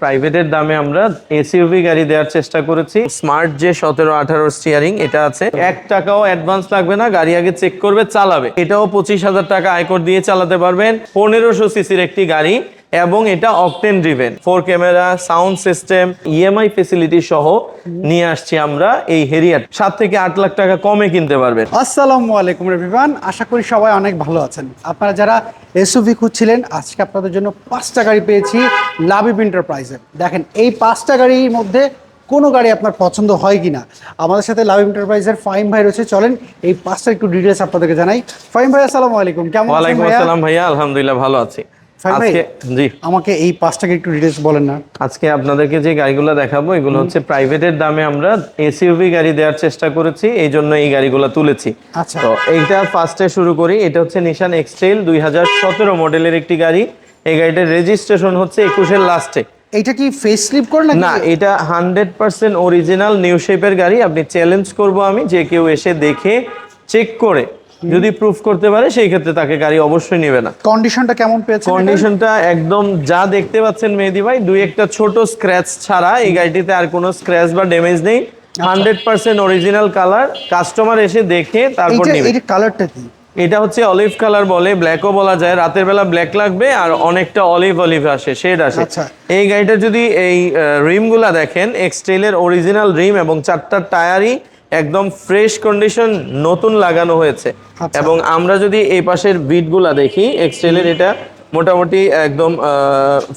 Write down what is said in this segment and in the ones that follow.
প্রাইভেটের দামে আমরা এসইউভি গাড়ি দেওয়ার চেষ্টা করেছি। স্মার্ট যে সতেরো আঠারো স্টিয়ারিং এটা আছে। এক টাকাও অ্যাডভান্স লাগবে না, গাড়ি আগে চেক করবে, চালাবে। এটাও পঁচিশ হাজার টাকা আয়কর দিয়ে চালাতে পারবেন। পনেরোশো সিসির একটি গাড়ি। এবং এটা octane driven four camera sound system EMI facility সহ নিয়ে আসছি আমরা এই হেরিয়ার সাত থেকে আট লাখ টাকা কমে কিনতে পারবেন। আসসালামু আলাইকুম রবিবান আশা করি সবাই অনেক ভালো আছেন। আপনারা যারা এসইউভি খুঁজছিলেন আজকে আপনাদের জন্য পাঁচটা গাড়ি পেয়েছি লাভিব এন্টারপ্রাইজে। দেখেন এই পাঁচটা গাড়ির মধ্যে কোনো গাড়ি আপনার পছন্দ হয় কিনা? আমাদের সাথে লাভ এন্টারপ্রাইজের ফাইম ভাই রয়েছে। চলেন এই পাঁচটা একটু ডিটেলস আপনাদেরকে জানাই। ফাইম ভাই আসসালামু আলাইকুম। কেমন আছেন ভাইয়া? আসসালাম ভাইয়া। আলহামদুলিল্লাহ ভালো আছি। আজকে জি। আমাকে এই পাঁচটাকে একটু ডিটেলস বলেন না। আজকে আপনাদেরকে যে গাড়িগুলো দেখাবো এগুলো হচ্ছে প্রাইভেটের দামে আমরা এসইউভি গাড়ি দেওয়ার চেষ্টা করেছি এই জন্য এই গাড়িগুলো তুলেছি। আচ্ছা। তো এইটা ফার্স্টে শুরু করি এটা হচ্ছে নিশান এক্সটেল দুই হাজার সতেরো মডেলের একটি গাড়ি। এই গাড়িটার রেজিস্ট্রেশন হচ্ছে একুশের লাস্টে এইটা কি ফেস স্লিপ করে নাকি? না এটা হান্ড্রেড পার্সেন্ট অরিজিনাল নিউ শেপের গাড়ি আপনি চ্যালেঞ্জ করব আমি যে কেউ এসে দেখে চেক করে। যদি প্রুফ করতে পারে সেই ক্ষেত্রে তাকে গাড়ি অবশ্যই নেবে না। কন্ডিশনটা কেমন পেয়েছে কন্ডিশনটা একদম যা দেখতে পাচ্ছেন মেহেদি ভাই দুই একটা ছোট স্ক্র্যাচ ছাড়া এই গাড়িটিতে আর কোনো স্ক্র্যাচ বা ড্যামেজ নেই। Hundred percent original colour customer এসে দেখে তারপর নেবে। কালারটা কি? এটা হচ্ছে অলিভ কালার বলে ব্ল্যাকও বলা যায়। রাতের বেলা ব্ল্যাক লাগবে আর অনেকটা অলিভ অলিভ আসে শেড আসে। আচ্ছা। এই গাড়িটা যদি এই রিমগুলা দেখেন এক্সটেলের অরিজিনাল রিম এবং চারটা টায়ারই একদম ফ্রেশ কন্ডিশন নতুন লাগানো হয়েছে। আচ্ছা। এবং আমরা যদি এই পাশের বিটগুলা দেখি এক্সটেলের এটা মোটামুটি একদম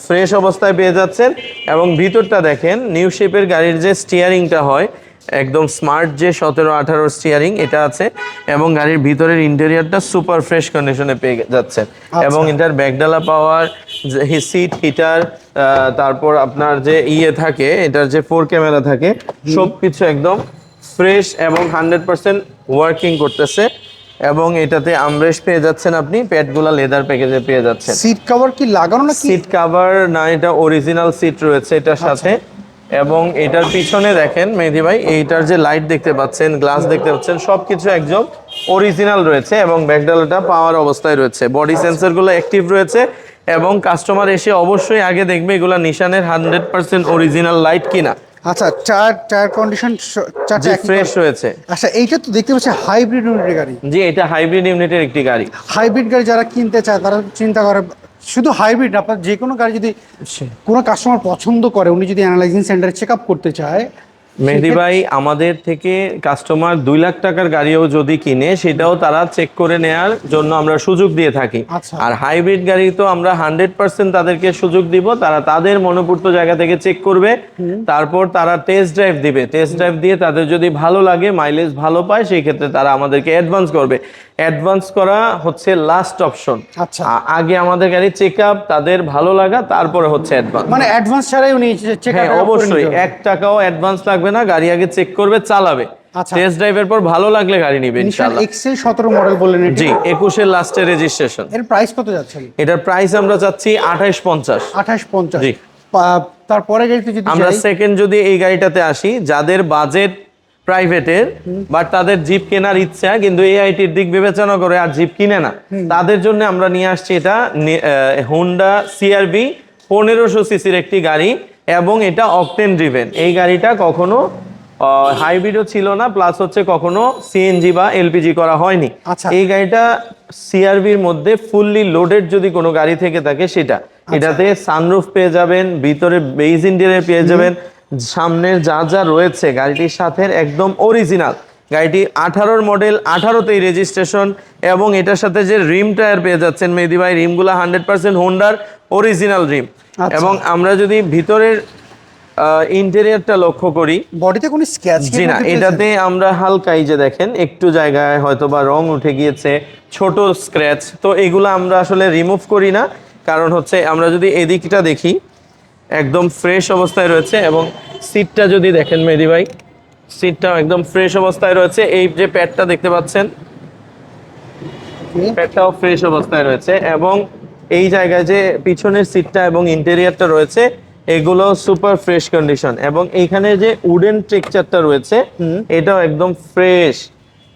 ফ্রেশ অবস্থায় পেয়ে যাচ্ছেন। এবং ভিতরটা দেখেন নিউ শেপের গাড়ির যে স্টিয়ারিংটা হয় একদম স্মার্ট যে সতেরো আঠারো স্টিয়ারিং এটা আছে। এবং গাড়ির ভিতরের ইন্টেরিয়ারটা সুপার ফ্রেশ কন্ডিশনে পেয়ে যাচ্ছেন। এবং এটার ব্যাকডালা পাওয়ার সিট হিটার তারপর আপনার যে ইয়ে থাকে এটার যে ফোর ক্যামেরা থাকে সবকিছু একদম ফ্রেশ এবং হান্ড্রেড পার্সেন্ট ওয়ার্কিং করতেছে এবং এটাতে আমরেশ পেয়ে যাচ্ছেন আপনি। প্যাডগুলা লেদার প্যাকেজে পেয়ে যাচ্ছেন। সিট কভার কি লাগানো নাকি? সিট কভার না এটা অরিজিনাল সিট রয়েছে এটার সাথে। এবং এটার পিছনে দেখেন মেহেদি ভাই এইটার যে লাইট দেখতে পাচ্ছেন গ্লাস দেখতে পাচ্ছেন সবকিছু একদম অরিজিনাল রয়েছে এবং ব্যাকডালাটা পাওয়ার অবস্থায় রয়েছে। বডি সেন্সরগুলো অ্যাক্টিভ রয়েছে এবং কাস্টমার এসে অবশ্যই আগে দেখবে এগুলা নিশানের হান্ড্রেড পার্সেন্ট অরিজিনাল লাইট কিনা। আচ্ছা চার টায়ার কন্ডিশন চারটা যে ফ্রেশ রয়েছে। আচ্ছা এইটা তো দেখতে পাচ্ছি হাইব্রিড ইউনিটের গাড়ি। জি এটা হাইব্রিড ইউনিটের একটি গাড়ি। হাইব্রিড গাড়ি যারা কিনতে চায় তারা চিন্তা করে শুধু হাইব্রিড না আপনার যে কোনো গাড়ি যদি কোনো কাস্টমার পছন্দ করে উনি যদি অ্যানালাইজিং সেন্টারে চেক আপ করতে চায় মেহেদি ভাই আমাদের থেকে কাস্টমার দুই লাখ টাকার গাড়িও যদি কিনে সেটাও তারা চেক করে নেয়ার জন্য আমরা সুযোগ দিয়ে থাকি। আচ্ছা। আর হাইব্রিড গাড়ি তো আমরা হান্ড্রেড পার্সেন্ট তাদেরকে সুযোগ দিব তারা তাদের মনোপূর্ত জায়গা থেকে চেক করবে তারপর তারা টেস্ট ড্রাইভ দিবে। টেস্ট ড্রাইভ দিয়ে তাদের যদি ভালো লাগে মাইলেজ ভালো পায় সেই ক্ষেত্রে তারা আমাদেরকে অ্যাডভান্স করবে। অ্যাডভান্স করা হচ্ছে লাস্ট অপশন আচ্ছা। আগে আমাদের গাড়ি চেক আপ তাদের ভালো লাগা তারপরে হচ্ছে অ্যাডভান্স মানে অ্যাডভান্স ছাড়াই উনি চেক হ্যাঁ অবশ্যই। এক টাকাও অ্যাডভান্স লাগবে না গাড়ি আগে চেক করবে চালাবে। আচ্ছা। টেস্ট ড্রাইভের পর ভালো লাগলে গাড়ি নিবে ইনশাআল্লাহ। এক্সেল সতেরো মডেল বললেন এটি। জি একুশের লাস্টে রেজিস্ট্রেশন এর প্রাইস কত যাচ্ছে? এটার প্রাইস আমরা চাচ্ছি আঠাইশ পঞ্চাশ। আঠাশ পঞ্চাশ। জি। তারপরে গাড়িতে যদি আমরা সেকেন্ড যদি এই গাড়িটাতে আসি যাদের বাজেট প্রাইভেটের বাট তাদের জিপ কেনার ইচ্ছা কিন্তু এআইটির দিক বিবেচনা করে আর জিপ কিনে না। তাদের জন্য আমরা নিয়ে আসছি এটা হোন্ডা সিআরবি পনেরোশো সিসির একটি গাড়ি এবং এটা অকটেন ড্রিভেন এই গাড়িটা কখনো হাইব্রিডও ছিল না প্লাস হচ্ছে কখনো সিএনজি বা এলপিজি করা হয়নি। আচ্ছা। এই গাড়িটা সিআরবির মধ্যে ফুললি লোডেড যদি কোনো গাড়ি থেকে থাকে সেটা। এটাতে সানরুফ পেয়ে যাবেন ভিতরে বেজ ইন্ডিয়ার পেয়ে যাবেন সামনের যা যা রয়েছে গাড়িটির সাথে একদম অরিজিনাল গাড়িটি আঠারোর মডেল আঠারোতেই রেজিস্ট্রেশন এবং এটার সাথে যে রিম টায়ার পেয়ে যাচ্ছেন মেহেদি ভাই রিমগুলো হান্ড্রেড পার্সেন্ট হোন্ডার অরিজিনাল রিম। আচ্ছা। এবং আমরা যদি ভিতরের ইন্টেরিয়রটা লক্ষ্য করি বডিতে কোনো স্ক্র্যাচ জি না এটাতে আমরা হালকা এই যে দেখেন একটু জায়গায় হয়তো বা রং উঠে গিয়েছে ছোট স্ক্র্যাচ তো এগুলো আমরা আসলে রিমুভ করি না কারণ হচ্ছে আমরা যদি এদিকটা দেখি একদম ফ্রেশ অবস্থায় রয়েছে এবং সিটটা যদি দেখেন মেদি ভাই সিটটাও একদম ফ্রেশ অবস্থায় রয়েছে। এই যে প্যাডটা দেখতে পাচ্ছেন প্যাডটাও ফ্রেশ অবস্থায় রয়েছে এবং এই জায়গায় যে পিছনের সিটটা এবং ইন্টেরিয়ারটা রয়েছে এগুলো সুপার ফ্রেশ কন্ডিশন এবং এইখানে যে উডেন টেক্সচারটা রয়েছে এটাও একদম ফ্রেশ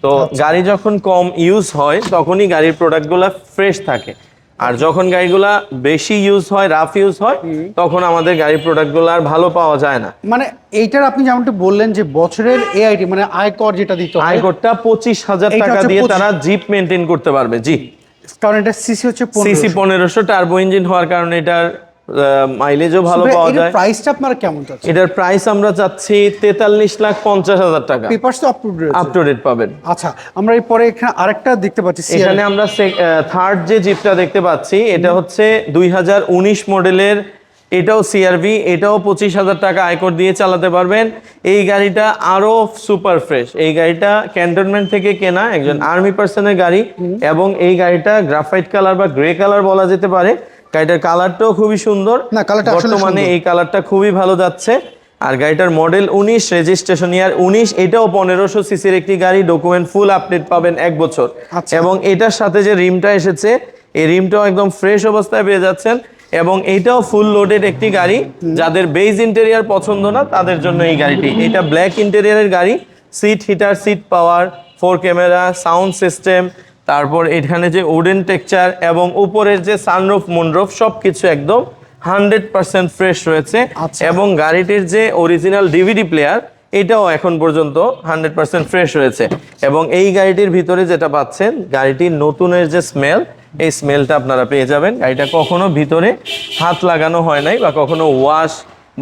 তো গাড়ি যখন কম ইউজ হয় তখনই গাড়ির প্রোডাক্টগুলো ফ্রেশ থাকে। আর যখন গাড়িগুলা বেশি ইউজ হয় রাফ ইউজ হয় তখন আমাদের গাড়ির প্রোডাক্টগুলো আর ভালো পাওয়া যায় না। মানে এইটার আপনি যেমনটা বললেন যে বছরের এআইটি মানে আয়কর যেটা দিতে হয় আয়করটা পঁচিশ হাজার টাকা দিয়ে তারা জিপ মেনটেন করতে পারবে জি। কারণ এটা সিসি হচ্ছে সিসি পনেরোশো। টার্বো ইঞ্জিন হওয়ার কারণে এটার মাইলেজও ভালো পাওয়া যায়। প্রাইসটা আপনারা কেমন চাচ্ছেন এটার প্রাইস আমরা চাচ্ছি তেতাল্লিশ লাখ পঞ্চাশ হাজার টাকা। পেপারস তো up to up to date পাবেন। আচ্ছা আমরা এই পরে এখানে আরেকটা দেখতে পাচ্ছি এখানে আমরা থার্ড যে জিপটা দেখতে পাচ্ছি এটা হচ্ছে দুই হাজার উনিশ মডেলের এটাও সিআরভি এটাও পঁচিশ হাজার টাকা আয়কর দিয়ে চালাতে পারবেন। এই গাড়িটা আরও সুপার ফ্রেশ এই গাড়িটা ক্যান্টনমেন্ট থেকে কেনা একজন আর্মি পার্সনের গাড়ি এবং এই গাড়িটা গ্রাফাইট কালার বা গ্রে কালার বলা যেতে পারে। গাড়িটার কালারটাও খুবই সুন্দর। না, কালারটা আসলে বর্তমানে এই কালারটা খুবই ভালো যাচ্ছে। আর গাড়িটার মডেল উনিশ রেজিস্ট্রেশন ইয়ার উনিশ এটাও পনেরোশো সিসির একটি গাড়ি ডকুমেন্ট ফুল আপডেট পাবেন এক বছর। আচ্ছা। এবং এটার সাথে যে রিমটা এসেছে এই রিমটাও একদম ফ্রেশ অবস্থায় পেয়ে যাচ্ছেন। এবং এইটাও ফুল লোডেড একটি গাড়ি। যাদের বেজ ইন্টেরিয়ার পছন্দ না তাদের জন্য এই গাড়িটি। এটা ব্ল্যাক ইন্টেরিয়ারের গাড়ি। Seat heater seat power four camera sound system তারপর এখানে যে উডেন টেক্সচার এবং উপরের যে সানরুফ মুনরুফ সব কিছু একদম হান্ড্রেড পার্সেন্ট ফ্রেশ রয়েছে। আচ্ছা। এবং গাড়িটির যে অরিজিনাল ডিভিডি প্লেয়ার এটাও এখন পর্যন্ত হান্ড্রেড পার্সেন্ট ফ্রেশ রয়েছে। এবং এই গাড়িটির ভিতরে যেটা পাচ্ছেন গাড়িটির নতুনের যে স্মেল এই স্মেলটা আপনারা পেয়ে যাবেন। গাড়িটা কখনো ভিতরে হাত লাগানো হয় নাই বা কখনো ওয়াশ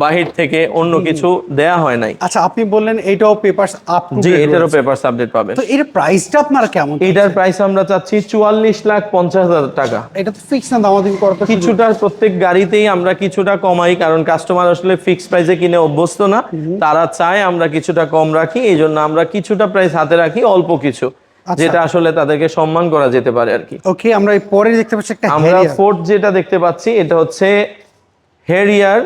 বাহির থেকে অন্য কিছু দেয়া হয় নাই। আচ্ছা আপনি বললেন এটাও পেপারস আপ টু জি এটারও পেপার আপডেট পাবেন। তো এর প্রাইসটা আপনারা কেমন এটার প্রাইস আমরা চাচ্ছি চুয়াল্লিশ লাখ পঞ্চাশ হাজার টাকা। এটা তো ফিক্স না দামাদামি করা তো কিছুটা প্রত্যেক গাড়িতেই আমরা কিছুটা কমাই কারণ কাস্টমার আসলে ফিক্স প্রাইসে কিনে অভ্যস্ত না। তারা চায় আমরা কিছুটা কম রাখি এই জন্য আমরা কিছুটা প্রাইস হাতে রাখি অল্প কিছু আচ্ছা। যেটা আসলে তাদেরকে সম্মান করা যেতে পারে আর কি। ওকে আমরা এই পরে দেখতে পাচ্ছি একটা আমরা। ফোর্থ যেটা দেখতে পাচ্ছি এটা হচ্ছে হেরিয়ার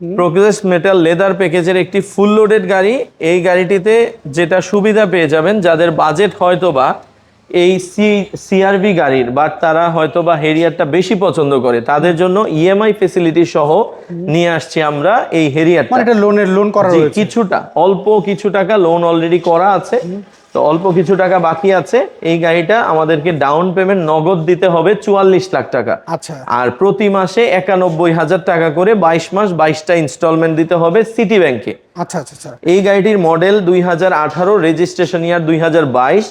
প্রোগ্রেস মেটাল লেদার প্যাকেজের একটি ফুল লোডেড গাড়ি। এই গাড়িটিতে যেটা সুবিধা পেয়ে যাবেন যাদের বাজেট হয়তো বা এই সি সিআরভি গাড়ির বাট তারা হয়তো বা হেরিয়ারটা বেশি পছন্দ করে তাদের জন্য ইএমআই ফেসিলিটি সহ নিয়ে আসছি আমরা এই হেরিয়ারটা মানে এটা লোনের লোন করা রয়েছে। কিছুটা অল্প কিছু টাকা লোন অলরেডি করা আছে। তো অল্প কিছু টাকা বাকি আছে। এই গাড়িটা আমাদেরকে ডাউন পেমেন্ট নগদ দিতে হবে চুয়াল্লিশ লাখ টাকা। আচ্ছা। আর প্রতি মাসে একানব্বই হাজার টাকা করে বাইশ মাস বাইশটা ইনস্টলমেন্ট দিতে হবে সিটি ব্যাংকে আচ্ছা আচ্ছা আচ্ছা। এই গাড়িটির মডেল দুই হাজার আঠারো রেজিস্ট্রেশন ইয়ার দুই হাজার বাইশ।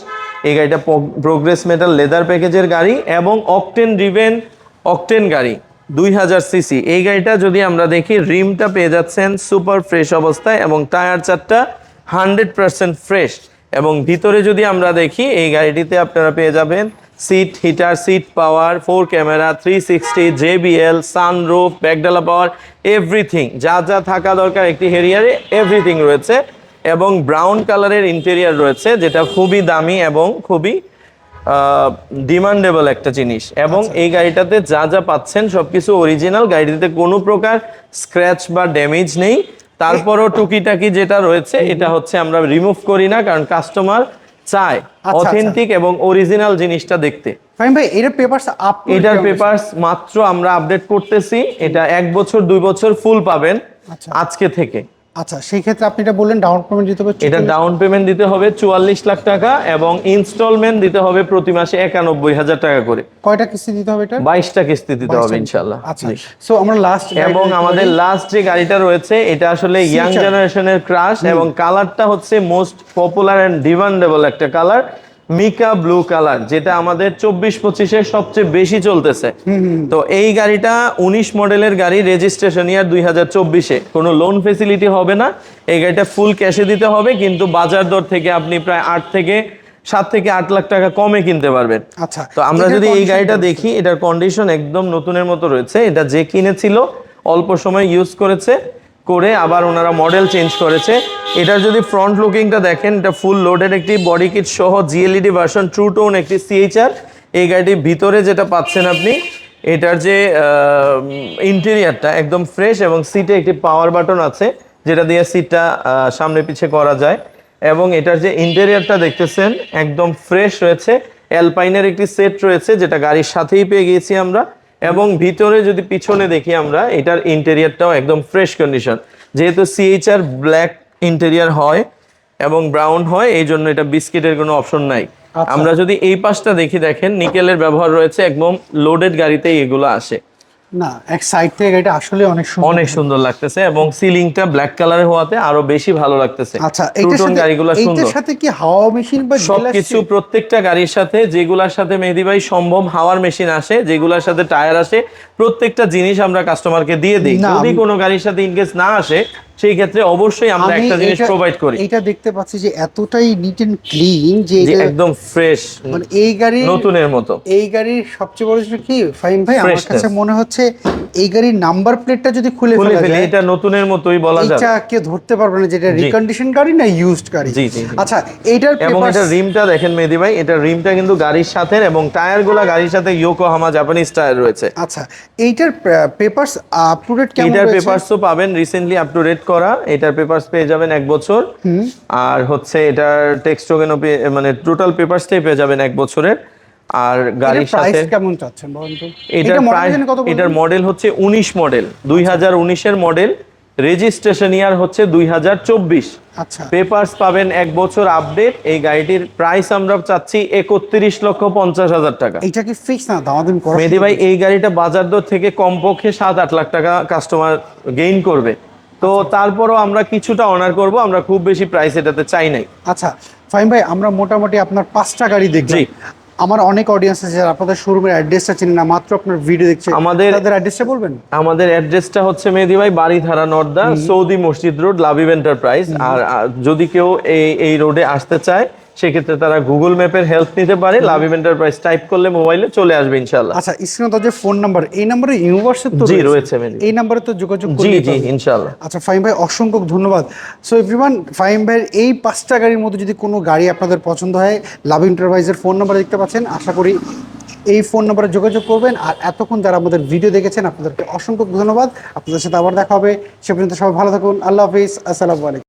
এই গাড়িটা প্রোগ্রেস মেটাল লেদার প্যাকেজের গাড়ি এবং অকটেন রিভেন অকটেন গাড়ি দুই হাজার সিসি এই গাড়িটা যদি আমরা দেখি রিমটা পেয়ে যাচ্ছেন সুপার ফ্রেশ অবস্থায় এবং টায়ার চারটা হান্ড্রেড পার্সেন্ট ফ্রেশ এবং ভিতরে যদি আমরা দেখি এই গাড়িটিতে আপনারা পেয়ে যাবেন seat heater seat power four camera three sixty JBL sunroof ব্যাকডালা power everything যা যা থাকা দরকার একটি হেরিয়ারে এভরিথিং রয়েছে এবং ব্রাউন কালারের ইন্টেরিয়ার রয়েছে যেটা খুবই দামি এবং খুবই ডিমান্ডেবল একটা জিনিস। এবং এই গাড়িটাতে যা যা পাচ্ছেন সবকিছু অরিজিনাল গাড়িটিতে কোনো প্রকার স্ক্র্যাচ বা ড্যামেজ নেই। তারপরও টুকিটাকি যেটা রয়েছে এটা হচ্ছে আমরা রিমুভ করি না কারণ কাস্টমার চায় আচ্ছা। অথেন্টিক এবং অরিজিনাল জিনিসটা দেখতে ভাই এর পেপারস আপ এটার পেপারস মাত্র আমরা আপডেট করতেছি এটা এক বছর দুই বছর ফুল পাবেন আচ্ছা। আজকে থেকে আচ্ছা সেই ক্ষেত্রে আপনি এটা বললেন ডাউন পেমেন্ট দিতে হবে এটা ডাউন পেমেন্ট দিতে হবে চুয়াল্লিশ লাখ টাকা এবং ইনস্টলমেন্ট দিতে হবে প্রতি মাসে একানব্বই হাজার টাকা করে। কয়টা কিস্তি দিতে হবে এটা? বাইশটা কিস্তি দিতে হবে ইনশাল্লাহ আচ্ছা সো আমরা লাস্ট এবং আমাদের লাস্ট যে গাড়িটা রয়েছে এটা আসলে ইয়াং জেনারেশনের ক্রাশ এবং কালারটা হচ্ছে মোস্ট পপুলার এন্ড ডিমান্ডেবল একটা কালার মিকা ব্লু কালার যেটা আমাদের চব্বিশ পঁচিশে সবচেয়ে বেশি চলতেছে। তো এই গাড়িটা উনিশ মডেলের গাড়ি রেজিস্ট্রেশন ইয়ার দুই হাজার চব্বিশে। কোনো লোন ফেসিলিটি হবে না এই গাড়িটা ফুল ক্যাশে দিতে হবে কিন্তু বাজার দর থেকে আপনি প্রায় আট থেকে সাত থেকে আট লাখ টাকা কমে কিনতে পারবেন। আচ্ছা তো আমরা যদি এই গাড়িটা দেখি এটার কন্ডিশন একদম নতুনের মতো রয়েছে। এটা যে কিনেছিল অল্প সময় ইউজ করেছে। করে আবার ওনারা মডেল চেঞ্জ করেছে। এটার যদি ফ্রন্ট লুকিংটা দেখেন, এটা ফুল লোডের একটি বডি কিট সহ G LED version true tone একটি সিএইচআর এই গাড়িটির ভিতরে যেটা পাচ্ছেন আপনি, এটার যে ইন্টেরিয়ারটা একদম ফ্রেশ এবং সিটে একটি পাওয়ার বাটন আছে, যেটা দিয়ে সিটটা সামনে পিছে করা যায়। এবং এটার যে ইন্টেরিয়ারটা দেখতেছেন, একদম ফ্রেশ রয়েছে। অ্যালপাইনের একটি সেট রয়েছে, যেটা গাড়ির সাথেই পেয়ে গিয়েছি আমরা। এবং ভিতরে যদি পিছনে দেখি আমরা এটার ইন্টেরিয়ারটাও একদম ফ্রেশ কন্ডিশন যেহেতু C H R black interior হয় এবং ব্রাউন হয় এই জন্য এটা বিস্কিটের কোনো অপশন নাই। আচ্ছা। আমরা যদি এই পাশটা দেখি দেখেন নিকেলের ব্যবহার রয়েছে একদম লোডেড গাড়িতেই এগুলো আসে। না এক সাইড থেকে গাড়িটা আসলে অনেক সুন্দর অনেক সুন্দর লাগতেছে এবং সিলিংটা ব্ল্যাক কালারের হওয়াতে আরও বেশি ভালো লাগতেছে। আচ্ছা এইটার সাথে গাড়িগুলো সুন্দর। এটার সাথে কি হাওয়া মেশিন বা সবকিছু প্রত্যেকটা গাড়ির সাথে যেগুলার সাথে মেহেদি ভাই সম্ভব হাওয়ার মেশিন আসে যেগুলার সাথে টায়ার আসে প্রত্যেকটা জিনিস আমরা কাস্টমারকে দিয়ে দিই। যদি কোনো গাড়ির সাথে ইনকেস না আসে সেই ক্ষেত্রে অবশ্যই আমরা একটা জিনিস প্রোভাইড করি। এটা দেখতে পাচ্ছি যে এতটাই নিট এন্ড ক্লিন যে একদম ফ্রেশ মানে এই গাড়ি নতুনের মতো। এই গাড়ির সবচেয়ে বড় জিনিস কি? ফাইম ভাই আমার কাছে মনে হচ্ছে এই গাড়ির নাম্বার প্লেটটা যদি খুলে ফেলা যায় এটা নতুনের মতোই বলা যাবে। এইটা কে ধরতে পারবে না যে এটা রিকন্ডিশন গাড়ি না ইউজড গাড়ি। আচ্ছা এইটার এবং এটা রিমটা দেখেন মেহেদি ভাই এটা রিমটা কিন্তু গাড়ির সাথে এবং টায়ারগুলো গাড়ির সাথে ইয়োকোহামা জাপানিজ টায়ার রয়েছে। আচ্ছা এইটার পেপারস আপ টু ডেট কেমন এটার পেপারস পেপারসও পাবেন রিসেন্টলি আপ টু ডেট করা। এটার পেপারস পেয়ে যাবেন এক বছর। আর হচ্ছে এটার টেক্সট টোকেনও মানে টোটাল পেপারসটাই পেয়ে যাবেন এক বছরের। আর গাড়ির সাথে কেমন চাচ্ছেন বলুন তো? এটার প্রাইস এটার মডেল হচ্ছে উনিশ মডেল দুই হাজার উনিশের মডেল রেজিস্ট্রেশন ইয়ার হচ্ছে দুই হাজার চব্বিশ। আচ্ছা। পেপারস পাবেন এক বছর আপডেট এই গাড়িটির প্রাইস আমরা চাচ্ছি একত্রিশ লক্ষ পঞ্চাশ হাজার টাকা। এইটা কি ফিক্স না? দামাদামি করা মেহেদি ভাই এই গাড়িটা বাজার দর থেকে কমপক্ষে সাত আট লাখ টাকা কাস্টমার গেইন করবে। তো তারপরও আমরা কিছুটা অনার করব আমরা খুব বেশি প্রাইস এটাতে চাই নাই। আচ্ছা ফাইম ভাই আমরা মোটামুটি আপনার পাঁচটা গাড়ি দেখছি। আমার অনেক অডিয়েন্স আছে যারা আপনাদের শোরুমের অ্যাড্রেসটা চিনি না মাত্র আপনার ভিডিও দেখছে। আমাদের- তাদের অ্যাড্রেসটা বলবেন? আমাদের অ্যাড্রেসটা হচ্ছে মেহেদি ভাই বাড়িধারা নর্দা সৌদি মসজিদ রোড লাভিভ এন্টারপ্রাইজ আর যদি কেউ এই এই রোডে আসতে চায় সেক্ষেত্রে তারা গুগল ম্যাপের হেল্প নিতে পারে। লাভিভ এন্টারপ্রাইজ টাইপ করলে মোবাইলে চলে আসবে ইনশাল্লাহ আচ্ছা স্ক্রিনে তো যে ফোন নাম্বার এই নাম্বারে ইউনিভার্সের তো জি, রয়েছে। এই নাম্বারে তো যোগাযোগ জি জি। ইনশাল্লাহ আচ্ছা ফাহিম ভাই অসংখ্য ধন্যবাদ। সো এভরিওয়ান ফাহিম ভাইয়ের এই পাঁচটা গাড়ির মধ্যে যদি কোনো গাড়ি আপনাদের পছন্দ হয় লাভ এন্টারপ্রাইজের ফোন নাম্বার দেখতে পাচ্ছেন। আশা করি এই ফোন নাম্বারে যোগাযোগ করবেন। আর এতক্ষণ যারা আমাদের ভিডিও দেখেছেন আপনাদেরকে অসংখ্য ধন্যবাদ। আপনাদের সাথে আবার দেখা হবে। সে পর্যন্ত সবাই ভালো থাকুন। আল্লাহ হাফিজ। আসসালামু আলাইকুম।